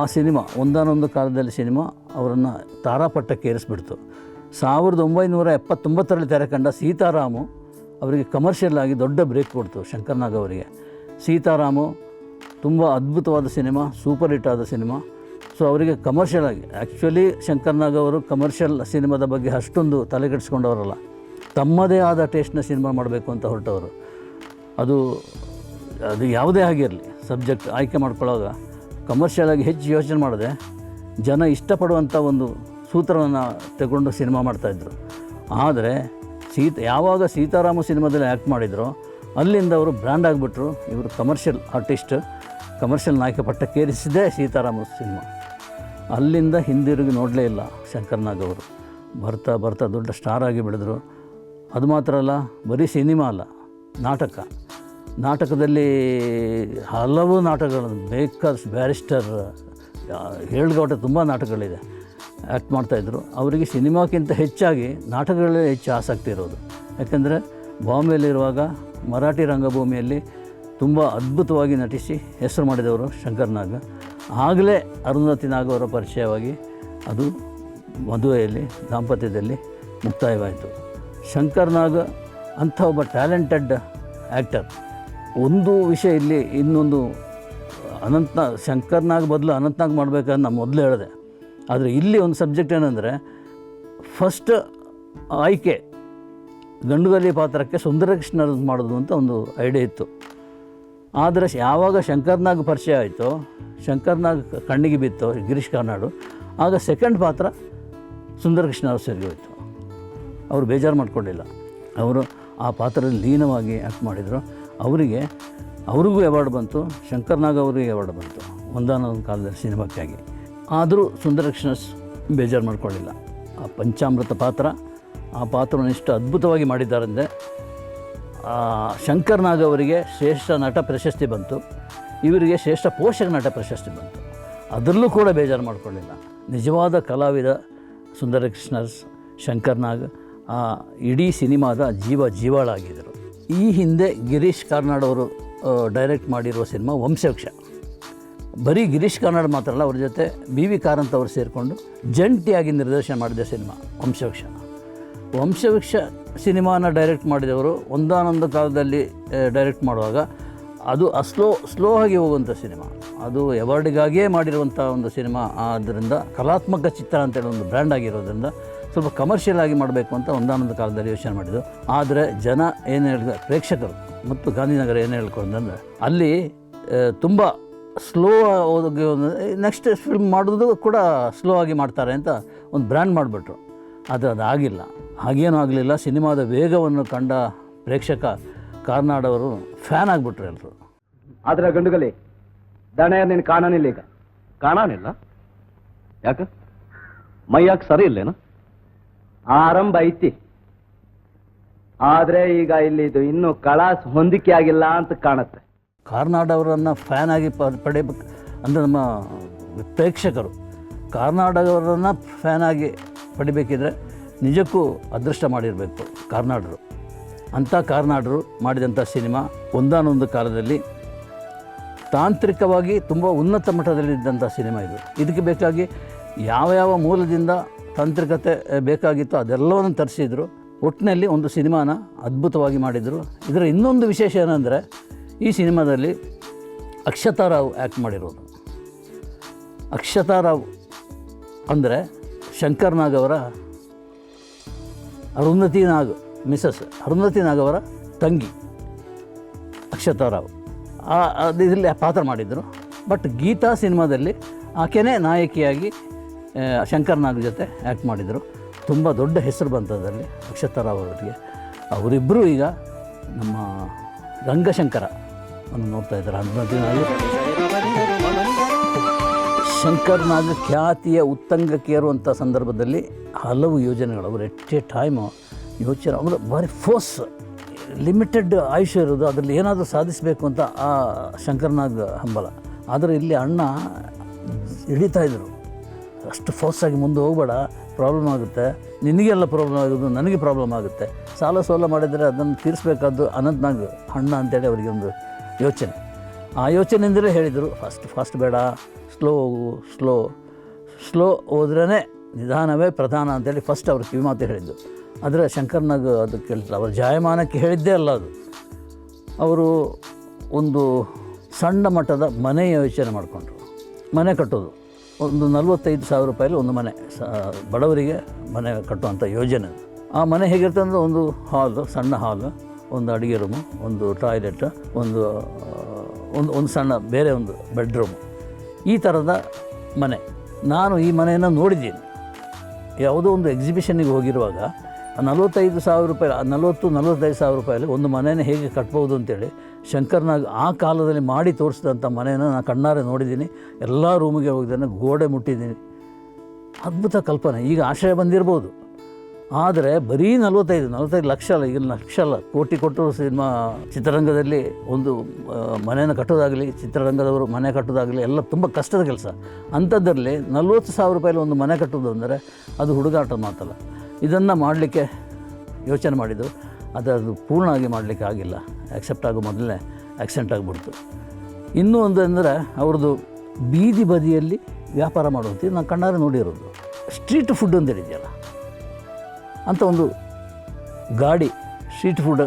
ಆ ಸಿನಿಮಾ, ಒಂದಾನೊಂದು ಕಾಲದಲ್ಲಿ ಸಿನಿಮಾ ಅವರನ್ನು ತಾರಾಪಟ್ಟಕ್ಕೆ ಏರಿಸ್ಬಿಡ್ತು. ಸಾವಿರದ ಒಂಬೈನೂರ ಎಪ್ಪತ್ತೊಂಬತ್ತರಲ್ಲಿ ತೆರೆ ಕಂಡ ಸೀತಾರಾಮು ಅವರಿಗೆ ಕಮರ್ಷಿಯಲ್ ಆಗಿ ದೊಡ್ಡ ಬ್ರೇಕ್ ಕೊಡ್ತು ಶಂಕರ್ನಾಗ್ ಅವರಿಗೆ. ಸೀತಾರಾಮು ತುಂಬ ಅದ್ಭುತವಾದ ಸಿನಿಮಾ ಸೂಪರ್ ಹಿಟ್ ಆದ ಸಿನಿಮಾ. ಸೊ ಅವರಿಗೆ ಕಮರ್ಷಿಯಲ್ ಆಗಿ ಆ್ಯಕ್ಚುಲಿ ಶಂಕರ್ನಾಗ್ ಅವರು ಕಮರ್ಷಿಯಲ್ ಸಿನಿಮಾದ ಬಗ್ಗೆ ಅಷ್ಟೊಂದು ತಲೆಕೆಡಿಸ್ಕೊಂಡವರಲ್ಲ. ತಮ್ಮದೇ ಆದ ಟೇಸ್ಟ್ನ ಸಿನಿಮಾ ಮಾಡಬೇಕು ಅಂತ ಹೊರಟವರು. ಅದು ಅದು ಯಾವುದೇ ಆಗಿರಲಿ ಸಬ್ಜೆಕ್ಟ್ ಆಯ್ಕೆ ಮಾಡ್ಕೊಳ್ಳೋವಾಗ ಕಮರ್ಷಿಯಲ್ ಆಗಿ ಹೆಚ್ಚು ಯೋಚನೆ ಮಾಡದೆ ಜನ ಇಷ್ಟಪಡುವಂಥ ಒಂದು ಸೂತ್ರವನ್ನು ತಗೊಂಡು ಸಿನಿಮಾ ಮಾಡ್ತಾಯಿದ್ರು ಆದರೆ ಸೀತ, ಯಾವಾಗ ಸೀತಾರಾಮ ಸಿನಿಮಾದಲ್ಲಿ ಆ್ಯಕ್ಟ್ ಮಾಡಿದ್ರು, ಅಲ್ಲಿಂದ ಅವರು ಬ್ರ್ಯಾಂಡ್ ಆಗಿಬಿಟ್ರು, ಇವರು ಕಮರ್ಷಿಯಲ್ ಆರ್ಟಿಸ್ಟ್ ಕಮರ್ಷಿಯಲ್ ನಾಯಕ ಪಟ್ಟಕ್ಕೇರಿಸಿದ್ದೇ ಸೀತಾರಾಮ ಸಿನಿಮಾ ಅಲ್ಲಿಂದ ಹಿಂದಿರುಗಿ ನೋಡಲೇ ಇಲ್ಲ ಶಂಕರ್ನಾಗ್ ಅವರು. ಬರ್ತಾ ಬರ್ತಾ ದೊಡ್ಡ ಸ್ಟಾರ್ ಆಗಿ ಬೆಳೆದರು. ಅದು ಮಾತ್ರ ಅಲ್ಲ, ಬರೀ ಸಿನಿಮಾ ಅಲ್ಲ, ನಾಟಕ. ನಾಟಕದಲ್ಲಿ ಹಲವು ನಾಟಕಗಳು ಬೇಕರ್ಸ್ ಬ್ಯಾರಿಸ್ಟರ್ ಹೇಳ್ಗೌಟ ತುಂಬ ನಾಟಕಗಳಿದೆ ಆ್ಯಕ್ಟ್ ಮಾಡ್ತಾಯಿದ್ರು ಅವರಿಗೆ ಸಿನಿಮಾಕ್ಕಿಂತ ಹೆಚ್ಚಾಗಿ ನಾಟಕಗಳೇ ಹೆಚ್ಚು ಆಸಕ್ತಿ ಇರೋದು. ಯಾಕೆಂದರೆ ಬಾಂಬೆಯಲ್ಲಿರುವಾಗ ಮರಾಠಿ ರಂಗಭೂಮಿಯಲ್ಲಿ ತುಂಬ ಅದ್ಭುತವಾಗಿ ನಟಿಸಿ ಹೆಸರು ಮಾಡಿದವರು ಶಂಕರ್ ನಾಗ್. ಆಗಲೇ ಅರುಂಧತಿ ನಾಗ್ ಅವರ ಪರಿಚಯವಾಗಿ ಅದು ಮದುವೆಯಲ್ಲಿ, ದಾಂಪತ್ಯದಲ್ಲಿ ಮುಕ್ತಾಯವಾಯಿತು. ಶಂಕರ್ ನಾಗ್ ಅಂಥ ಒಬ್ಬ ಟ್ಯಾಲೆಂಟೆಡ್ ಆ್ಯಕ್ಟರ್ ಒಂದು ವಿಷಯ ಇಲ್ಲಿ ಇನ್ನೊಂದು ಅನಂತ್ನಾಗ್, ಶಂಕರ್ನಾಗ್ ಬದಲು ಅನಂತನಾಗ್ ಮಾಡ್ಬೇಕಂತ ನಾನು ಮೊದಲು ಹೇಳಿದೆ. ಆದರೆ ಇಲ್ಲಿ ಒಂದು ಸಬ್ಜೆಕ್ಟ್ ಏನಂದರೆ, ಫಸ್ಟ್ ಆಯ್ಕೆ ಗಂಡುಗಲಿ ಪಾತ್ರಕ್ಕೆ ಸುಂದರಕೃಷ್ಣ ಮಾಡೋದು ಅಂತ ಒಂದು ಐಡಿಯಾ ಇತ್ತು. ಆದರೆ ಯಾವಾಗ ಶಂಕರ್ನಾಗ್ ಪರಿಚಯ ಆಯಿತು, ಶಂಕರ್ನಾಗ್ ಕಣ್ಣಿಗೆ ಬಿತ್ತು, ಗಿರೀಶ್ ಕಾರ್ನಾಡು, ಆಗ ಸೆಕೆಂಡ್ ಪಾತ್ರ ಸುಂದರಕೃಷ್ಣ ಅವ್ರು ಸರಿ ಹೋಯಿತು. ಅವರು ಬೇಜಾರು ಮಾಡಿಕೊಂಡಿಲ್ಲ. ಅವರು ಆ ಪಾತ್ರದಲ್ಲಿ ಲೀನವಾಗಿ ಆ್ಯಕ್ಟ್ ಮಾಡಿದರು. ಅವರಿಗೆ, ಅವ್ರಿಗೂ ಅವಾರ್ಡ್ ಬಂತು, ಶಂಕರ್ನಾಗ್ ಅವರಿಗೆ ಅವಾರ್ಡ್ ಬಂತು, ಒಂದಾನೊಂದು ಕಾಲದಲ್ಲಿ ಸಿನಿಮಾಕ್ಕಾಗಿ. ಆದರೂ ಸುಂದರಕೃಷ್ಣ ಸ್- ಬೇಜಾರು ಮಾಡಿಕೊಳ್ಳಿಲ್ಲ. ಆ ಪಂಚಾಮೃತ ಪಾತ್ರ, ಆ ಪಾತ್ರವನ್ನು ಎಷ್ಟು ಅದ್ಭುತವಾಗಿ ಮಾಡಿದ್ದಾರೆಂದರೆ ಶಂಕರ್ ನಾಗ್ ಅವರಿಗೆ ಶ್ರೇಷ್ಠ ನಟ ಪ್ರಶಸ್ತಿ ಬಂತು. ಇವರಿಗೆ ಶ್ರೇಷ್ಠ ಪೋಷಕ ನಟ ಪ್ರಶಸ್ತಿ ಬಂತು. ಅದರಲ್ಲೂ ಕೂಡ ಬೇಜಾರು ಮಾಡಿಕೊಳ್ಳಿಲ್ಲ. ನಿಜವಾದ ಕಲಾವಿದ ಸುಂದರಕೃಷ್ಣ ಶಂಕರ್ ನಾಗ್ ಇಡೀ ಸಿನಿಮಾದ ಜೀವ ಜೀವಾಳಾಗಿದ್ದರು. ಈ ಹಿಂದೆ ಗಿರೀಶ್ ಕಾರ್ನಾಡ್ ಅವರು ಡೈರೆಕ್ಟ್ ಮಾಡಿರುವ ಸಿನಿಮಾ ವಂಶವೃಕ್ಷ. ಬರೀ ಗಿರೀಶ್ ಕಾರ್ನಾಡ್ ಮಾತ್ರ ಅಲ್ಲ, ಅವ್ರ ಜೊತೆ ಬಿ ವಿ ಕಾರಂತ್ ಅವರು ಸೇರಿಕೊಂಡು ಜಂಟಿಯಾಗಿ ನಿರ್ದೇಶನ ಮಾಡಿದ ಸಿನಿಮಾ ವಂಶವೃಕ್ಷ. ವಂಶವೃಕ್ಷ ಸಿನಿಮಾನ ಡೈರೆಕ್ಟ್ ಮಾಡಿದವರು ಒಂದಾನೊಂದು ಕಾಲದಲ್ಲಿ ಡೈರೆಕ್ಟ್ ಮಾಡುವಾಗ ಅದು ಅಸ್ಲೋ ಸ್ಲೋ ಆಗಿ ಹೋಗುವಂಥ ಸಿನಿಮಾ. ಅದು ಎವಾರ್ಡಿಗಾಗಿಯೇ ಮಾಡಿರುವಂಥ ಒಂದು ಸಿನಿಮಾ. ಆದ್ದರಿಂದ ಕಲಾತ್ಮಕ ಚಿತ್ರ ಅಂತೇಳಿ ಒಂದು ಬ್ರ್ಯಾಂಡ್ ಆಗಿರೋದ್ರಿಂದ ಸ್ವಲ್ಪ ಕಮರ್ಷಿಯಲ್ ಆಗಿ ಮಾಡಬೇಕು ಅಂತ ಒಂದಾನೊಂದು ಕಾಲದಲ್ಲಿ ಯೋಚನೆ ಮಾಡಿದ್ದು. ಆದರೆ ಜನ ಏನು ಹೇಳಿದ, ಪ್ರೇಕ್ಷಕರು ಮತ್ತು ಗಾಂಧಿನಗರ ಏನು ಹೇಳ್ಕೊಂಡಂದ್ರೆ ಅಲ್ಲಿ ತುಂಬ ಸ್ಲೋ ಆಗಿ ನೆಕ್ಸ್ಟ್ ಫಿಲ್ಮ್ ಮಾಡೋದು ಕೂಡ ಸ್ಲೋ ಆಗಿ ಮಾಡ್ತಾರೆ ಅಂತ ಒಂದು ಬ್ರ್ಯಾಂಡ್ ಮಾಡಿಬಿಟ್ರು. ಆದರೆ ಅದಾಗಿಲ್ಲ. ಹಾಗೇನೂ ಆಗಲಿಲ್ಲ. ಸಿನಿಮಾದ ವೇಗವನ್ನು ಕಂಡ ಪ್ರೇಕ್ಷಕ ಕಾರ್ನಾಡವರು ಫ್ಯಾನ್ ಆಗಿಬಿಟ್ರು ಎಲ್ಲರು ಆದರೆ ಗಂಡುಗಲಿ ದಣೆಯ ನೀನು ಕಾಣಾನಿಲ್ಲ ಈಗ. ಕಾಣಾನಿಲ್ಲ? ಯಾಕೆ? ಮೈಯಾಕೆ ಸರಿ ಇಲ್ಲೇನು? ಆರಂಭ ಐತಿ. ಆದ್ರೆ ಈಗ ಇಲ್ಲಿ ಇದು ಇನ್ನೂ ಕಳಾಸ್ ಹೊಂದಿಕೆ ಆಗಿಲ್ಲ ಅಂತ ಕಾಣುತ್ತೆ. ಕಾರ್ನಾಡ್ ಅವರನ್ನು ಫ್ಯಾನ್ ಆಗಿ ಪಡೆಯಬೇಕು ಅಂದರೆ ನಮ್ಮ ಪ್ರೇಕ್ಷಕರು ಕಾರ್ನಾಡ್ ಅವರನ್ನು ಫ್ಯಾನ್ ಆಗಿ ಪಡಿಬೇಕಿದ್ರೆ ನಿಜಕ್ಕೂ ಅದೃಷ್ಟ ಮಾಡಿರಬೇಕು ಕಾರ್ನಾಡರು. ಅಂಥ ಕಾರ್ನಾಡರು ಮಾಡಿದಂಥ ಸಿನಿಮಾ ಒಂದಾನೊಂದು ಕಾಲದಲ್ಲಿ ತಾಂತ್ರಿಕವಾಗಿ ತುಂಬ ಉನ್ನತ ಮಟ್ಟದಲ್ಲಿದ್ದಂಥ ಸಿನಿಮಾ ಇದು. ಇದಕ್ಕೆ ಬೇಕಾಗಿ ಯಾವ ಯಾವ ಮೂಲದಿಂದ ತಾಂತ್ರಿಕತೆ ಬೇಕಾಗಿತ್ತು, ಅದೆಲ್ಲವನ್ನು ತರಿಸಿದ್ರು. ಒಟ್ಟಿನಲ್ಲಿ ಒಂದು ಸಿನಿಮಾನ ಅದ್ಭುತವಾಗಿ ಮಾಡಿದರು. ಇದರ ಇನ್ನೊಂದು ವಿಶೇಷ ಏನಂದರೆ, ಈ ಸಿನಿಮಾದಲ್ಲಿ ಅಕ್ಷತಾ ರಾವ್ ಆ್ಯಕ್ಟ್ ಮಾಡಿರೋದು. ಅಕ್ಷತಾ ರಾವ್ ಅಂದರೆ ಶಂಕರ್ ನಾಗ್ ಅವರ, ಅರುಂಧತಿ ನಾಗ್, ಮಿಸಸ್ ಅರುಂಧತಿ ನಾಗ್ ಅವರ ತಂಗಿ ಅಕ್ಷತಾ ರಾವ್. ಆ ಇದರಲ್ಲಿ ಪಾತ್ರ ಮಾಡಿದರು. ಬಟ್ ಗೀತಾ ಸಿನಿಮಾದಲ್ಲಿ ಆಕೆನೇ ನಾಯಕಿಯಾಗಿ ಶಂಕರ್ ನಾಗ್ ಜೊತೆ ಆ್ಯಕ್ಟ್ ಮಾಡಿದರು. ತುಂಬ ದೊಡ್ಡ ಹೆಸರು ಬಂತು ಅದರಲ್ಲಿ ಅಕ್ಷತಾ ರಾವ್ ಅವರಿಗೆ ಅವರಿಬ್ಬರು ಈಗ ನಮ್ಮ ರಂಗಶಂಕರ ಅನ್ನು ನೋಡ್ತಾ ಇದ್ದಾರೆ. ಹನ್ನೊಂದು ನಾಗ್ ಶಂಕರ್ ನಾಗ್ ಖ್ಯಾತಿಯ ಉತ್ತಂಗಕ್ಕೇರುವಂಥ ಸಂದರ್ಭದಲ್ಲಿ ಹಲವು ಯೋಜನೆಗಳು. ಅವರು ಎಟ್ ಎ ಟೈಮು ಯೋಚನೆ, ಅವರು ಭಾರಿ ಫೋರ್ಸ್ ಲಿಮಿಟೆಡ್ ಆಯುಷ್ಯ ಇರೋದು, ಅದರಲ್ಲಿ ಏನಾದರೂ ಸಾಧಿಸಬೇಕು ಅಂತ ಆ ಶಂಕರ್ನಾಗ್ ಹಂಬಲ. ಆದರೆ ಇಲ್ಲಿ ಅಣ್ಣ ಹಿಡಿತಾ ಇದ್ರು. ಅಷ್ಟು ಫೋರ್ಸಾಗಿ ಮುಂದೆ ಹೋಗಬೇಡ ಪ್ರಾಬ್ಲಮ್ ಆಗುತ್ತೆ. ನಿನಗೆಲ್ಲ ಪ್ರಾಬ್ಲಮ್ ಆಗೋದು, ನನಗೆ ಪ್ರಾಬ್ಲಮ್ ಆಗುತ್ತೆ. ಸಾಲ ಸೋಲ ಮಾಡಿದರೆ ಅದನ್ನು ತೀರಿಸಬೇಕಾದ್ದು ಅನಂತನಾಗ್ ಅಣ್ಣ ಅಂತೇಳಿ ಅವರಿಗೆ ಒಂದು ಯೋಚನೆ. ಆ ಯೋಚನೆಯಿಂದಲೇ ಹೇಳಿದರು ಫಸ್ಟ್ ಫಾಸ್ಟ್ ಬೇಡ ಸ್ಲೋ ಹೋಗು ಸ್ಲೋ ಸ್ಲೋ ಹೋದ್ರೇ ನಿಧಾನವೇ ಪ್ರಧಾನ ಅಂತೇಳಿ ಫಸ್ಟ್ ಅವರು ಕಿವಿಮಾತು ಹೇಳಿದ್ದು. ಆದರೆ ಶಂಕರ್ನಾಗ್ ಅದು ಕೇಳ್ತಾರೆ ಅವರ ಜಾಯಮಾನಕ್ಕೆ ಹೇಳಿದ್ದೇ ಅಲ್ಲ ಅದು. ಅವರು ಒಂದು ಸಣ್ಣ ಮಟ್ಟದ ಮನೆ ಯೋಚನೆ ಮಾಡಿಕೊಂಡ್ರು. ಮನೆ ಕಟ್ಟೋದು. ಒಂದು ನಲ್ವತ್ತೈದು ಸಾವಿರ ರೂಪಾಯಲ್ಲಿ ಒಂದು ಮನೆ, ಸ, ಬಡವರಿಗೆ ಮನೆ ಕಟ್ಟುವಂಥ ಯೋಜನೆ. ಆ ಮನೆ ಹೇಗಿರುತ್ತೆ ಅಂದರೆ ಒಂದು ಹಾಲು, ಸಣ್ಣ ಹಾಲು, ಒಂದು ಅಡುಗೆ ರೂಮು, ಒಂದು ಟಾಯ್ಲೆಟ್, ಒಂದು ಒಂದು ಒಂದು ಸಣ್ಣ, ಬೇರೆ ಒಂದು ಬೆಡ್ರೂಮು. ಈ ಥರದ ಮನೆ. ನಾನು ಈ ಮನೆಯನ್ನು ನೋಡಿದ್ದೀನಿ. ಯಾವುದೋ ಒಂದು ಎಕ್ಸಿಬಿಷನ್ನಿಗೆ ಹೋಗಿರುವಾಗ ನಲವತ್ತೈದು ಸಾವಿರ ರೂಪಾಯಿ, ನಲವತ್ತು, ನಲವತ್ತೈದು ಸಾವಿರ ರೂಪಾಯಲ್ಲಿ ಒಂದು ಮನೆಯನ್ನು ಹೇಗೆ ಕಟ್ಬೋದು ಅಂತೇಳಿ ಶಂಕರ್ನಾಗ್ ಆ ಕಾಲದಲ್ಲಿ ಮಾಡಿ ತೋರಿಸಿದಂಥ ಮನೆಯನ್ನು ನಾನು ಕಣ್ಣಾರೆ ನೋಡಿದ್ದೀನಿ. ಎಲ್ಲ ರೂಮಿಗೆ ಹೋಗಿದ್ದೇನೆ, ಗೋಡೆ ಮುಟ್ಟಿದ್ದೀನಿ. ಅದ್ಭುತ ಕಲ್ಪನೆ. ಈಗ ಆಶ್ರಯ ಬಂದಿರ್ಬೋದು. ಆದರೆ ಬರೀ ನಲವತ್ತೈದು ನಲವತ್ತೈದು ಲಕ್ಷ ಅಲ್ಲ, ಈಗ ಲಕ್ಷ ಅಲ್ಲ, ಕೋಟಿ ಕೊಟ್ಟು ಸಿನಿಮಾ ಚಿತ್ರರಂಗದಲ್ಲಿ ಒಂದು ಮನೆಯನ್ನು ಕಟ್ಟೋದಾಗಲಿ, ಚಿತ್ರರಂಗದವರು ಮನೆ ಕಟ್ಟೋದಾಗಲಿ ಎಲ್ಲ ತುಂಬ ಕಷ್ಟದ ಕೆಲಸ. ಅಂಥದ್ದರಲ್ಲಿ ನಲವತ್ತು ಸಾವಿರ ರೂಪಾಯಲ್ಲಿ ಒಂದು ಮನೆ ಕಟ್ಟೋದು ಅಂದರೆ ಅದು ಹುಡುಗಾಟ ಮಾತಲ್ಲ. ಇದನ್ನು ಮಾಡಲಿಕ್ಕೆ ಯೋಚನೆ ಮಾಡಿದ್ದು, ಆದರೆ ಅದು ಪೂರ್ಣವಾಗಿ ಮಾಡಲಿಕ್ಕೆ ಆಗಿಲ್ಲ. ಆಕ್ಸೆಪ್ಟ್ ಆಗೋ ಮೊದಲೇ ಆಕ್ಸೆಂಟ್ ಆಗಿಬಿಡ್ತು. ಇನ್ನೂ ಒಂದು ಅಂದರೆ ಅವ್ರದ್ದು ಬೀದಿ ಬದಿಯಲ್ಲಿ ವ್ಯಾಪಾರ ಮಾಡುವಂಥದ್ದು ನಾನು ಕಣ್ಣಾರೆ ನೋಡಿರೋದು. ಸ್ಟ್ರೀಟ್ ಫುಡ್ ಅಂತ ಹೇಳಿದೆಯಲ್ಲ ಅಂತ ಒಂದು ಗಾಡಿ ಸ್ಟ್ರೀಟ್ ಫುಡ್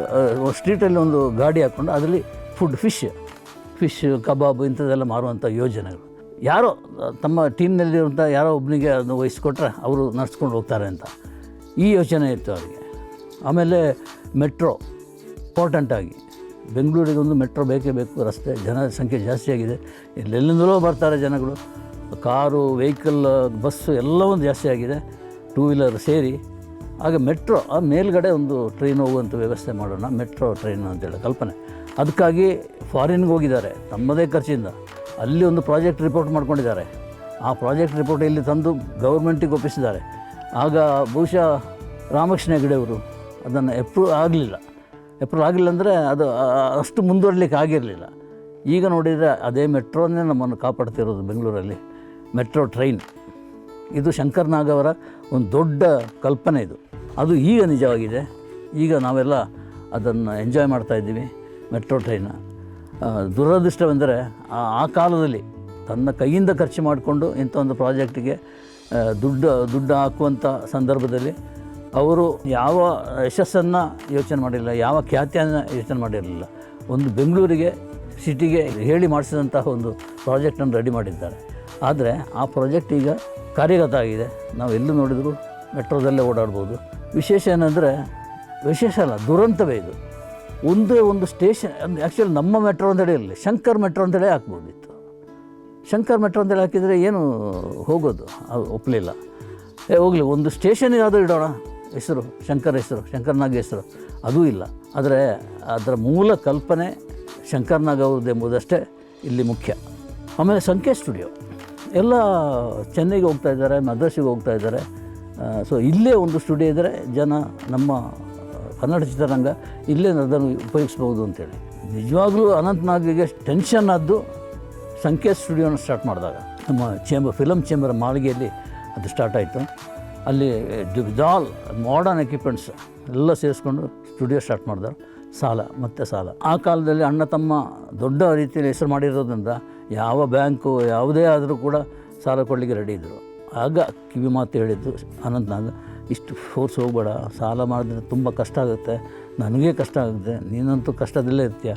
ಸ್ಟ್ರೀಟಲ್ಲಿ ಒಂದು ಗಾಡಿ ಹಾಕ್ಕೊಂಡು ಅದರಲ್ಲಿ ಫುಡ್ ಫಿಶ್ ಫಿಶ್ ಕಬಾಬ್ ಇಂಥದ್ದೆಲ್ಲ ಮಾರುವಂಥ ಯೋಜನೆಗಳು. ಯಾರೋ ತಮ್ಮ ಟೀಮ್ನಲ್ಲಿರುವಂಥ ಯಾರೋ ಒಬ್ಬನಿಗೆ ಅದನ್ನು ವಹಿಸ್ಕೊಟ್ರೆ ಅವರು ನಡ್ಸ್ಕೊಂಡು ಹೋಗ್ತಾರೆ ಅಂತ. ಈ ಯೋಚನೆ ಇತ್ತು ಅವರಿಗೆ. ಆಮೇಲೆ ಮೆಟ್ರೋ, ಇಂಪಾರ್ಟೆಂಟಾಗಿ. ಬೆಂಗಳೂರಿಗೆ ಒಂದು ಮೆಟ್ರೋ ಬೇಕೇ ಬೇಕು, ರಸ್ತೆ ಜನ ಸಂಖ್ಯೆ ಜಾಸ್ತಿ ಆಗಿದೆ. ಎಲ್ಲೆಲ್ಲಿಂದಲೋ ಬರ್ತಾರೆ ಜನಗಳು. ಕಾರು, ವೆಹಿಕಲ್, ಬಸ್ಸು ಎಲ್ಲವೊಂದು ಜಾಸ್ತಿ ಆಗಿದೆ. ಟೂ ವೀಲರ್ ಸೇರಿ. ಆಗ ಮೆಟ್ರೋ, ಆ ಮೇಲ್ಗಡೆ ಒಂದು ಟ್ರೈನ್ ಹೋಗುವಂಥ ವ್ಯವಸ್ಥೆ ಮಾಡೋಣ, ಮೆಟ್ರೋ ಟ್ರೈನ್ ಅಂತೇಳಿ ಕಲ್ಪನೆ. ಅದಕ್ಕಾಗಿ ಫಾರಿನ್ಗೆ ಹೋಗಿದ್ದಾರೆ, ತಮ್ಮದೇ ಖರ್ಚಿಂದ. ಅಲ್ಲಿ ಒಂದು ಪ್ರಾಜೆಕ್ಟ್ ರಿಪೋರ್ಟ್ ಮಾಡ್ಕೊಂಡಿದ್ದಾರೆ. ಆ ಪ್ರಾಜೆಕ್ಟ್ ರಿಪೋರ್ಟ್ ಇಲ್ಲಿ ತಂದು ಗೌರ್ಮೆಂಟಿಗೆ ಒಪ್ಪಿಸಿದ್ದಾರೆ. ಆಗ ಬಹುಶಃ ರಾಮಕೃಷ್ಣ ಹೆಗಡೆಯವರು ಅದನ್ನು ಎಪ್ರೂವ್ ಆಗಲಿಲ್ಲ. ಎಪ್ರೂವ್ ಆಗಿಲ್ಲ ಅಂದರೆ ಅದು ಅಷ್ಟು ಮುಂದುವರಲಿಕ್ಕೆ ಆಗಿರಲಿಲ್ಲ. ಈಗ ನೋಡಿದರೆ ಅದೇ ಮೆಟ್ರೋನೇ ನಮ್ಮನ್ನು ಕಾಪಾಡ್ತಿರೋದು ಬೆಂಗಳೂರಲ್ಲಿ. Metro train. ಇದು ಶಂಕರ್ ನಾಗ್ ಅವರ ಒಂದು ದೊಡ್ಡ ಕಲ್ಪನೆ ಇದು. ಅದು ಈಗ ನಿಜವಾಗಿದೆ. ಈಗ ನಾವೆಲ್ಲ ಅದನ್ನು ಎಂಜಾಯ್ ಮಾಡ್ತಾ ಇದ್ದೀವಿ ಮೆಟ್ರೋ ಟ್ರೈನ ದುರದೃಷ್ಟವೆಂದರೆ ಆ ಕಾಲದಲ್ಲಿ ತನ್ನ ಕೈಯಿಂದ ಖರ್ಚು ಮಾಡಿಕೊಂಡು ಇಂಥ ಒಂದು ಪ್ರಾಜೆಕ್ಟಿಗೆ ದುಡ್ಡು ದುಡ್ಡು ಹಾಕುವಂಥ ಸಂದರ್ಭದಲ್ಲಿ ಅವರು ಯಾವ ಯಶಸ್ಸನ್ನು ಯೋಚನೆ ಮಾಡಿರಲಿಲ್ಲ ಯಾವ ಖ್ಯಾತಿಯನ್ನು ಯೋಚನೆ ಮಾಡಿರಲಿಲ್ಲ. ಒಂದು ಬೆಂಗಳೂರಿಗೆ, ಸಿಟಿಗೆ ಹೇಳಿ ಮಾಡಿಸಿದಂತಹ ಒಂದು ಪ್ರಾಜೆಕ್ಟನ್ನು ರೆಡಿ ಮಾಡಿದ್ದಾರೆ. ಆದರೆ ಆ ಪ್ರಾಜೆಕ್ಟ್ ಈಗ ಕಾರ್ಯಗತ ಆಗಿದೆ ನಾವು ಎಲ್ಲೂ ನೋಡಿದರೂ ಮೆಟ್ರೋದಲ್ಲೇ ಓಡಾಡ್ಬೋದು. ವಿಶೇಷ ಏನಂದರೆ, ವಿಶೇಷ ಅಲ್ಲ, ದುರಂತವೇ ಇದು. ಒಂದೇ ಒಂದು ಸ್ಟೇಷನ್ ಆ್ಯಕ್ಚುಲಿ ನಮ್ಮ ಮೆಟ್ರೋ ಅಂತೇಳಿ ಇರಲಿ ಶಂಕರ್ ಮೆಟ್ರೋ ಅಂತೇಳಿ ಹಾಕ್ಬೋದಿತ್ತು ಶಂಕರ್ ಮೆಟ್ರೋ ಅಂತೇಳಿ ಹಾಕಿದರೆ ಏನು ಹೋಗೋದು? ಒಪ್ಪಲಿಲ್ಲ ಏ, ಹೋಗಲಿ, ಒಂದು ಸ್ಟೇಷನ್ ಯಾವುದೋ ಇಡೋಣ. ಹೆಸರು, ಶಂಕರ್ ಹೆಸರು ಶಂಕರ್ನಾಗ್ ಹೆಸರು. ಅದೂ ಇಲ್ಲ. ಆದರೆ ಅದರ ಮೂಲ ಕಲ್ಪನೆ ಶಂಕರ್ನಾಗ್ ಅವ್ರದ್ದು ಎಂಬುದಷ್ಟೇ ಇಲ್ಲಿ ಮುಖ್ಯ. ಆಮೇಲೆ ಸಂಖ್ಯೆ ಸ್ಟುಡಿಯೋ. ಎಲ್ಲ ಚೆನ್ನೈಗೆ ಹೋಗ್ತಾ ಇದ್ದಾರೆ, ಮದ್ರಾಸಿಗೆ ಹೋಗ್ತಾ ಇದ್ದಾರೆ. ಸೊ ಇಲ್ಲೇ ಒಂದು ಸ್ಟುಡಿಯೋ ಇದ್ದರೆ ಜನ ನಮ್ಮ ಕನ್ನಡ ಚಿತ್ರರಂಗ ಇಲ್ಲೇ ಅದನ್ನು ಉಪಯೋಗಿಸ್ಬೋದು ಅಂತೇಳಿ ನಿಜವಾಗ್ಲೂ ಅನಂತನಾಗಿಗೆ ಟೆನ್ಷನ್ ಆದ್ದು ಸಂಕೇತ್ ಸ್ಟುಡಿಯೋನ ಸ್ಟಾರ್ಟ್ ಮಾಡಿದಾಗ, ನಮ್ಮ ಚೇಂಬರ್ ಫಿಲಮ್ ಚೇಂಬರ್ ಮಾಳಿಗೆಯಲ್ಲಿ ಅದು ಸ್ಟಾರ್ಟ್ ಆಯಿತು. ಅಲ್ಲಿ ವಿದಾಲ್ ಮಾಡರ್ನ್ ಎಕ್ವಿಪ್ಮೆಂಟ್ಸ್ ಎಲ್ಲ ಸೇರಿಸ್ಕೊಂಡು ಸ್ಟುಡಿಯೋ ಸ್ಟಾರ್ಟ್ ಮಾಡಿದ್ರು. ಸಾಲ, ಮತ್ತೆ ಸಾಲ. ಆ ಕಾಲದಲ್ಲಿ ಅಣ್ಣ ತಮ್ಮ ದೊಡ್ಡ ರೀತಿಯಲ್ಲಿ ಹೆಸರು ಮಾಡಿರೋದ್ರಿಂದ ಯಾವ ಬ್ಯಾಂಕು ಯಾವುದೇ ಆದರೂ ಕೂಡ ಸಾಲ ಕೊಡಲಿಕ್ಕೆ ರೆಡಿ ಇದ್ದರು ಆಗ ಕಿವಿ ಮಾತು ಹೇಳಿದ್ದು ಅನಂತನಾಗ್ ಇಷ್ಟು ಫೋರ್ಸ್ ಹೋಗಬೇಡ, ಸಾಲ ಮಾಡಿದ್ರೆ ತುಂಬ ಕಷ್ಟ ಆಗುತ್ತೆ, ನನಗೆ ಕಷ್ಟ ಆಗುತ್ತೆ, ನೀನಂತೂ ಕಷ್ಟದಲ್ಲೇ ಇರ್ತೀಯ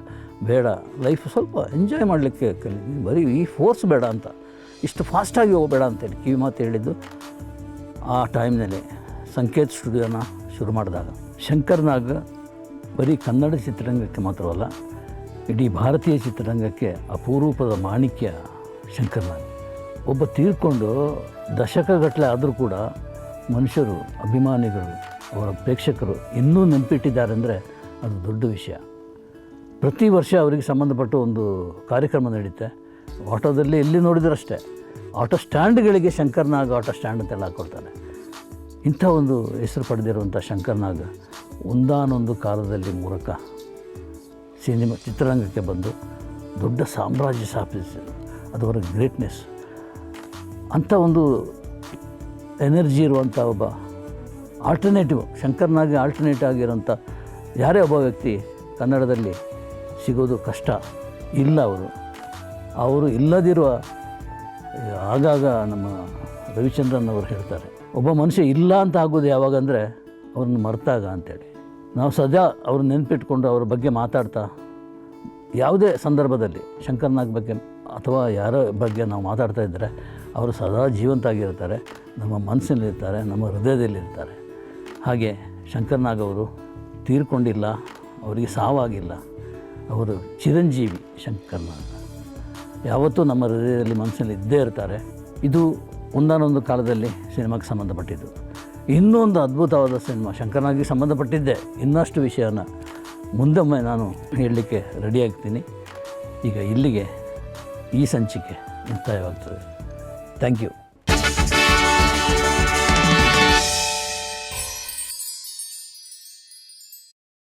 ಬೇಡ. ಲೈಫ್ ಸ್ವಲ್ಪ ಎಂಜಾಯ್ ಮಾಡಲಿಕ್ಕೆ ಕಲಿ ಬರೀ ಈ ಫೋರ್ಸ್ ಬೇಡ ಅಂತ. ಇಷ್ಟು ಫಾಸ್ಟಾಗಿ ಹೋಗಬೇಡ ಅಂತೇಳಿ ಕಿವಿ ಮಾತು ಹೇಳಿದ್ದು ಆ ಟೈಮ್ನಲ್ಲಿ ಸಂಕೇತ್ ಸ್ಟುಡಿಯೋನ ಶುರು ಮಾಡಿದಾಗ. ಶಂಕರ್ನಾಗ ಬರೀ ಕನ್ನಡ ಚಿತ್ರರಂಗಕ್ಕೆ ಮಾತ್ರವಲ್ಲ, ಇಡೀ ಭಾರತೀಯ ಚಿತ್ರರಂಗಕ್ಕೆ ಅಪರೂಪದ ಮಾಣಿಕ್ಯ ಶಂಕರ್ನಾಗ್. ಒಬ್ಬ ತೀರ್ಕೊಂಡು ದಶಕಗಟ್ಟಲೆ ಆದರೂ ಕೂಡ ಮನುಷ್ಯರು, ಅಭಿಮಾನಿಗಳು, ಅವರ ಪ್ರೇಕ್ಷಕರು ಇನ್ನೂ ನೆನಪಿಟ್ಟಿದ್ದಾರೆ ಅಂದರೆ ಅದು ದೊಡ್ಡ ವಿಷಯ. ಪ್ರತಿ ವರ್ಷ ಅವರಿಗೆ ಸಂಬಂಧಪಟ್ಟ ಒಂದು ಕಾರ್ಯಕ್ರಮ ನಡೆಯುತ್ತೆ ಆಟೋದಲ್ಲಿ ಎಲ್ಲಿ ನೋಡಿದ್ರಷ್ಟೇ, ಆಟೋ ಸ್ಟ್ಯಾಂಡ್ಗಳಿಗೆ ಶಂಕರ್ನಾಗ್ ಆಟೋ ಸ್ಟ್ಯಾಂಡ್ ಅಂತೆಲ್ಲ ಹಾಕ್ಕೊಳ್ತಾನೆ ಇಂಥ ಒಂದು ಹೆಸರು ಪಡೆದಿರುವಂಥ ಶಂಕರ್ನಾಗ್ ಒಂದಾನೊಂದು ಕಾಲದಲ್ಲಿ ಮೂಲಕ ಸಿನಿಮಾ ಚಿತ್ರರಂಗಕ್ಕೆ ಬಂದು ದೊಡ್ಡ ಸಾಮ್ರಾಜ್ಯ ಸ್ಥಾಪಿಸಿದರು ಅದು ಅವರ ಗ್ರೇಟ್ನೆಸ್. ಅಂಥ ಒಂದು ಎನರ್ಜಿ ಇರುವಂಥ ಒಬ್ಬ ಆಲ್ಟರ್ನೇಟಿವ್ ಶಂಕರ್ನಾಗ್ ಆಲ್ಟರ್ನೇಟ್ ಆಗಿರೋಂಥ ಯಾರೇ ಒಬ್ಬ ವ್ಯಕ್ತಿ ಕನ್ನಡದಲ್ಲಿ ಸಿಗೋದು ಕಷ್ಟ ಇಲ್ಲ ಅವರು. ಅವರು ಇಲ್ಲದಿರುವ, ಆಗಾಗ ನಮ್ಮ ರವಿಚಂದ್ರನ್ ಅವರು ಹೇಳ್ತಾರೆ, ಒಬ್ಬ ಮನುಷ್ಯ ಇಲ್ಲ ಅಂತ ಆಗೋದು ಯಾವಾಗ ಅಂದರೆ ಅವ್ರನ್ನ ಮರ್ತಾಗ ಅಂತೇಳಿ. ನಾವು ಸದಾ ಅವ್ರ ನೆನಪಿಟ್ಕೊಂಡು ಅವ್ರ ಬಗ್ಗೆ ಮಾತಾಡ್ತಾ, ಯಾವುದೇ ಸಂದರ್ಭದಲ್ಲಿ ಶಂಕರ್ನಾಗ್ ಬಗ್ಗೆ ಅಥವಾ ಯಾರ ಬಗ್ಗೆ ನಾವು ಮಾತಾಡ್ತಾ ಇದ್ದರೆ ಅವರು ಸದಾ ಜೀವಂತಾಗಿರ್ತಾರೆ, ನಮ್ಮ ಮನಸ್ಸಿನಲ್ಲಿರ್ತಾರೆ ನಮ್ಮ ಹೃದಯದಲ್ಲಿರ್ತಾರೆ. ಹಾಗೆ ಶಂಕರ್ನಾಗ್ ಅವರು ತೀರ್ಕೊಂಡಿಲ್ಲ, ಅವರಿಗೆ ಸಾವಾಗಿಲ್ಲ. ಅವರು ಚಿರಂಜೀವಿ ಶಂಕರ್ನ. ಯಾವತ್ತೂ ನಮ್ಮ ಹೃದಯದಲ್ಲಿ ಮನಸ್ಸಲ್ಲಿ ಇದ್ದೇ ಇರ್ತಾರೆ. ಇದು ಒಂದಾನೊಂದು ಕಾಲದಲ್ಲಿ ಸಿನಿಮಾಗೆ ಸಂಬಂಧಪಟ್ಟಿದ್ದು. ಇನ್ನೊಂದು ಅದ್ಭುತವಾದ ಸಿನಿಮಾ, ಶಂಕರ್ನಾಗಿ ಸಂಬಂಧಪಟ್ಟಿದ್ದೆ ಇನ್ನಷ್ಟು ವಿಷಯನ ಮುಂದೊಮ್ಮೆ ನಾನು ಹೇಳಲಿಕ್ಕೆ ರೆಡಿಯಾಗ್ತೀನಿ ಈಗ ಇಲ್ಲಿಗೆ ಈ ಸಂಚಿಕೆ ಮುಕ್ತಾಯವಾಗ್ತದೆ. Thank you